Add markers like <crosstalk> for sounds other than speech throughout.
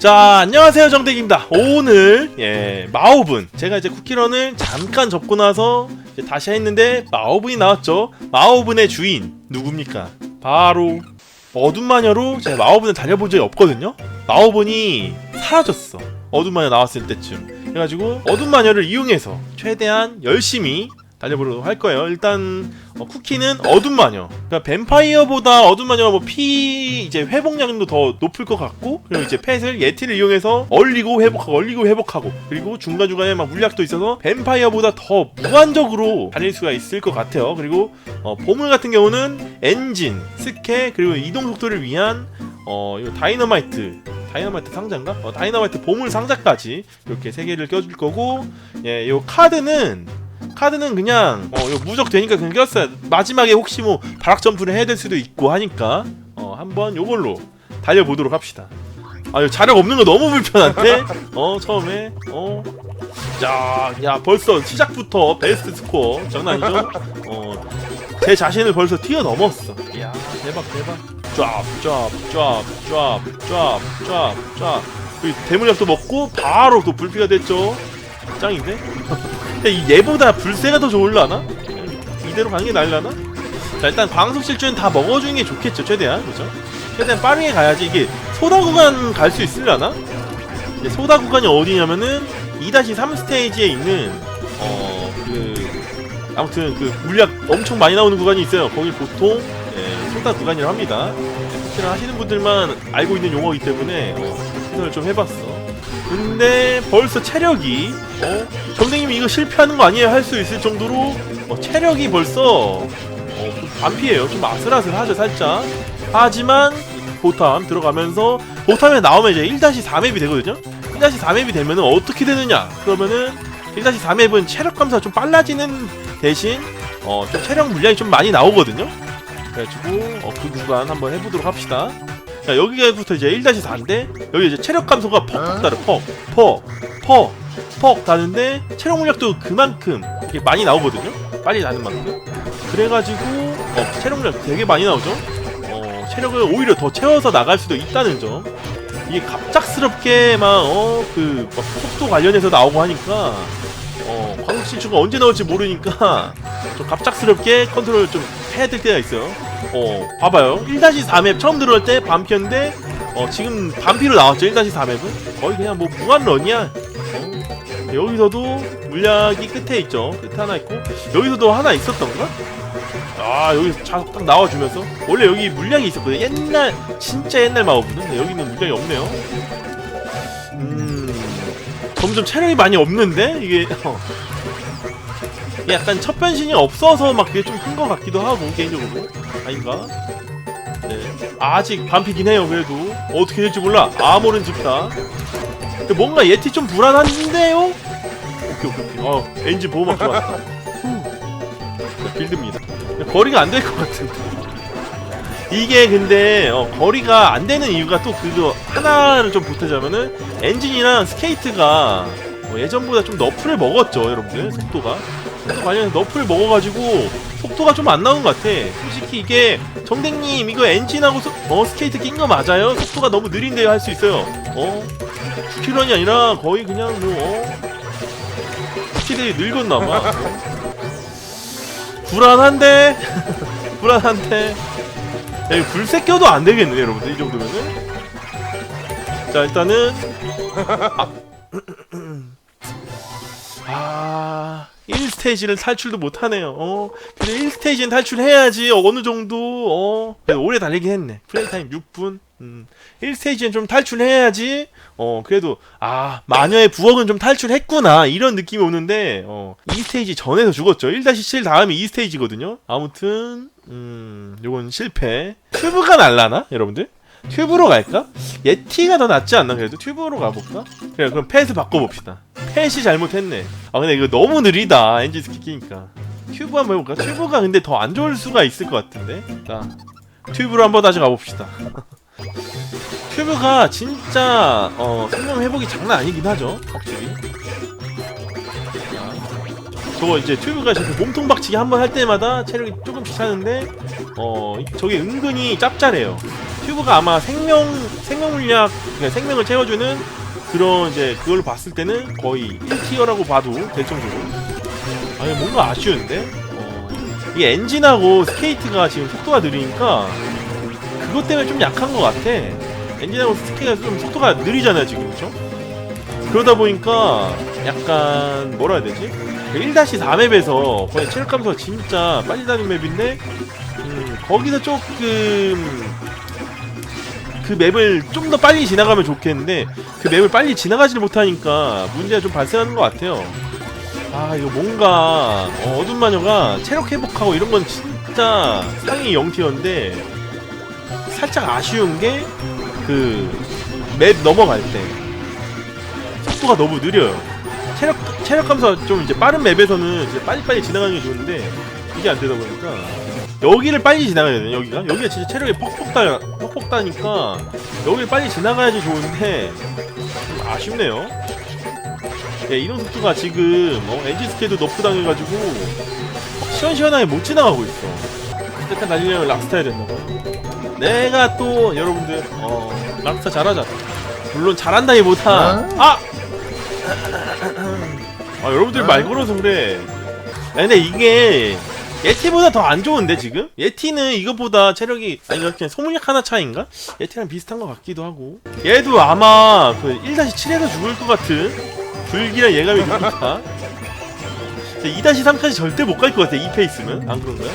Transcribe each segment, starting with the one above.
자 안녕하세요 정택입니다. 오늘 예 마오분. 제가 이제 쿠키런을 잠깐 접고 나서 다시 했는데 마오분이 나왔죠. 마오분의 주인 누굽니까? 바로 어둠 마녀로 제가 마오분을 달려본 적이 없거든요. 마오분이 사라졌어. 어둠 마녀 나왔을 때쯤. 그래가지고 어둠 마녀를 이용해서 최대한 열심히 달려보려고 할 거예요. 일단 어, 쿠키는 어둠 마녀. 그러니까 뱀파이어보다 어둠 마녀가 뭐피 이제 회복량도 더 높을 것 같고 그리고 이제 펫을 예티를 이용해서 얼리고 회복하고 얼리고 회복하고 그리고 중간 중간에 막 물약도 있어서 뱀파이어보다 더 무한적으로 달릴 수가 있을 것 같아요. 그리고 어, 보물 같은 경우는 엔진, 스케 그리고 이동 속도를 위한 어 다이너마이트 다이너마이트 상자인가? 어, 다이너마이트 보물 상자까지 이렇게 세 개를 껴줄 거고 예, 요 카드는 카드는 그냥 어 무적 되니까 그냥 꼈어요. 마지막에 혹시 뭐 바락 점프를 해야 될 수도 있고 하니까 어 한번 요걸로 달려 보도록 합시다. 아, 이거 자력 없는 거 너무 불편한데? 어, 처음에, 어. 자, 야, 벌써 시작부터 베스트 스코어. 장난 아니죠? 어, 제 자신을 벌써 뛰어넘었어. 이야, 대박, 대박. 쫙, 쫙, 쫙, 쫙, 쫙, 쫙, 쫙. 이 대물약도 먹고, 바로 또 불피가 됐죠? 짱인데? 근데 이 얘보다 불세가 더 좋을라나? 이대로 가는 게 나을라나? 자, 일단 광속 실주는 다 먹어주는 게 좋겠죠, 최대한. 그죠? 최대한 빠르게 가야지. 이게 소다 구간 갈 수? 이제 소다 구간이 어디냐면은 2-3 스테이지에 있는, 어, 그, 아무튼 그 물약 엄청 많이 나오는 구간이 있어요. 거기 보통, 예, 소다 구간이라고 합니다. 혹시나 하시는 분들만 알고 있는 용어이기 때문에, 어, 해설을 좀 해봤어. 근데 벌써 체력이 어? 정대님이 이거 실패하는 거 아니에요? 할 수 있을 정도로 어, 체력이 벌써 어, 반피해요. 좀 아슬아슬하죠 살짝. 하지만 보탐 들어가면서 보탐에 나오면 이제 1-4맵이 되거든요? 1-4맵이 되면은 어떻게 되느냐? 그러면은 1-4맵은 체력 감소가 좀 빨라지는 대신 어, 좀 체력 물량이 좀 많이 나오거든요? 그래가지고 어, 그 구간 한번 해보도록 합시다 자 여기부터 이제 1-4인데 여기 이제 체력 감소가 퍽퍽 따라 퍽퍽 퍽 퍽 다는데 체력 물약도 그만큼 이렇게 많이 나오거든요? 빨리 나는 만큼. 그래가지고 어, 체력 물약 되게 많이 나오죠? 어, 체력을 오히려 더 채워서 나갈 수도 있다는 점. 이게 갑작스럽게 막 어그 속도 관련해서 나오고 하니까 어 광역 실추가 언제 나올지 모르니까 좀 갑작스럽게 컨트롤 좀 해야 될 때가 있어요. 어 봐봐요. 1-4맵 처음 들어올 때 반피였는데 어 지금 반피로 나왔죠 1-4맵은? 거의 그냥 뭐 무한런이야. 어, 여기서도 물약이 끝에 있죠. 끝에 하나 있고 여기서도 하나 있었던가? 아 여기서 자- 딱 나와주면서. 원래 여기 물약이 있었거든요. 옛날 진짜 옛날 마법은 여기는 물약이 없네요. 음 점점 체력이 많이 없는데? 이게 <laughs> 어. 약간 첫 변신이 없어서 막 그게 좀 큰 것 같기도 하고 개인적으로. 아닌가? 네. 아직 반피긴 해요 그래도. 어떻게 될지 몰라. 아모른 집다. 근데 뭔가 예티 좀 불안한데요? 오케이 오케이 오케이. 어 엔진 보호막 좋았다. 네, 빌드입니다. 거리가 안 될 것 같은데. 이게 근데 어, 거리가 안 되는 이유가 또 그거 하나를 좀 보태자면은 엔진이랑 스케이트가 어, 예전보다 좀 너프를 먹었죠 여러분들. 속도가 관련해서 너프를 먹어가지고 속도가 좀 안 나오는 것 같아. 솔직히 이게 정댕님 이거 엔진하고 스, 어, 스케이트 낀 거 맞아요? 속도가 너무 느린데요? 할 수 있어요. 어? 9km이 아니라 거의 그냥 뭐 어? 스킬이 늙었나봐. <laughs> 불안한데? <laughs> 불안한데? 야, 불새 껴도 안 되겠네 여러분들 이 정도면은? 자 일단은. 아 <laughs> 스테이지를 탈출도 못하네요. 어? 근데 1스테이지는 탈출해야지. 어느 정도. 어? 오래 달리긴 했네. 플레이 타임 6분. 음. 1스테이지는 좀 탈출해야지. 어 그래도 아 마녀의 부엌은 좀 탈출했구나. 이런 느낌이 오는데 어 2스테이지 전에서 죽었죠. 1-7 다음이 2스테이지거든요. 아무튼 음 요건 실패. 튜브가 날라나 여러분들? 튜브로 갈까? 예티가 더 낫지 않나 그래도? 튜브로 가볼까? 그래 그럼 펫을 바꿔봅시다 펫이 잘못했네. 아 근데 이거 너무 느리다 엔진 스키 끼니까. 튜브 한번 해볼까? 튜브가 근데 더 안 좋을 수가 있을 것 같은데? 자 튜브로 한번 다시 가봅시다. <laughs> 튜브가 진짜 어 생명 회복이 장난 아니긴 하죠 확실히. 자, 저거 이제 튜브가 저렇게 몸통 박치기 한 번 할 때마다 체력이 조금씩 차는데 어 저게 은근히 짭짤해요. 튜브가 아마 생명 생명 물약 그러니까 생명을 채워주는 그런 이제 그걸 봤을 때는 거의 1티어라고 봐도 될 정도로 아니 뭔가 아쉬운데 어, 이 엔진하고 스케이트가 지금 속도가 느리니까 그것 때문에 좀 약한 것 같아 엔진하고 스케이트가 좀 속도가 느리잖아요 지금 그렇죠? 그러다 보니까 약간 뭐라 해야 되지? 1-4 맵에서 거의 체력 감소가 진짜 빨리 다는 맵인데 음, 거기서 조금 그 맵을 좀 더 빨리 지나가면 좋겠는데 그 맵을 빨리 지나가지를 못하니까 문제가 좀 발생하는 것 같아요. 아 이거 뭔가 어, 어둠 마녀가 체력 회복하고 이런 건 진짜 상위 0티어인데 살짝 아쉬운 게 그 맵 넘어갈 때 속도가 너무 느려요. 체력 체력 감소 좀 이제 빠른 맵에서는 이제 빨리빨리 지나가는 게 좋은데 이게 안 되다 보니까 여기를 빨리 지나가야 되네 여기가 여기가 진짜 체력이 퍽퍽 다 퍽퍽 다니까 여기를 빨리 지나가야지 좋은데 좀 아쉽네요. 예, 이런 속도가 지금 어, 엔진 스케도 너프 당해가지고 시원시원하게 못 지나가고 있어. 일단 날리려면 락스타 해야 된다고. 내가 또 여러분들 어, 락스타 잘하잖아. 물론 잘한다기보다 아! 아 여러분들 말 걸어서 그래. 야, 근데 이게 예티보다 더 안 좋은데 지금? 예티는 이것보다 체력이 아니 그냥 소물약 하나 차이인가? 예티랑 비슷한 것 같기도 하고 얘도 아마 그 1-7에서 죽을 것 같은 불길한 예감이 듭니다 <laughs> 2-3까지 절대 못 갈 것 같아 이 페이스면 안 그런가요?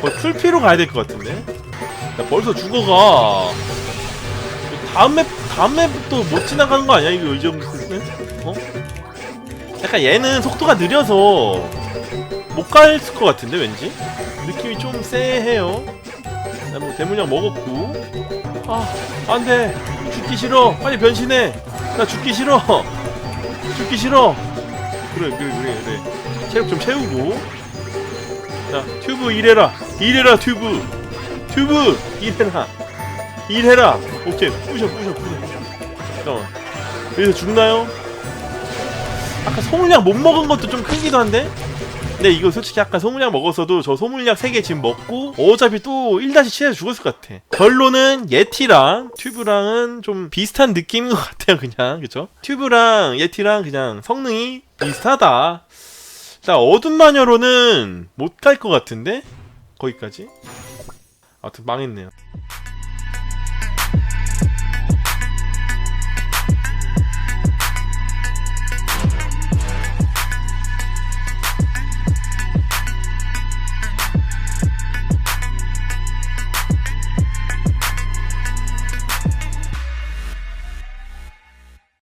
거의 풀피로 가야 될 것 같은데 야, 벌써 죽어가 다음 맵 다음 맵도 못 지나가는 거 아니야 이거 이 정도면? 어? 약간 얘는 속도가 느려서 못 갈 것 같은데 왠지? 느낌이 좀 쎄해요. 나뭐 대문양 먹었고. 아 안돼. 죽기 싫어. 빨리 변신해. 나 죽기 싫어. 죽기 싫어. 그래 그래 그래 그래. 체력 좀 채우고. 자 튜브 일해라. 일해라 튜브. 튜브 일해라. 일해라. 오케이. 부셔 부셔 부셔. 잠깐만. 여기서 죽나요? 아까 소물약 못 먹은 것도 좀 크기도 한데 근데 이거 솔직히 아까 소물약 먹었어도 저 소물약 3개 지금 먹고 어차피 또 1-7에서 죽었을 것 같아. 결론은 예티랑 튜브랑은 좀 비슷한 느낌인 것 같아요 그냥. 그쵸? 튜브랑 예티랑 그냥 성능이 비슷하다. 자 어둠 마녀로는 못 갈 것 같은데? 거기까지? 아무튼 망했네요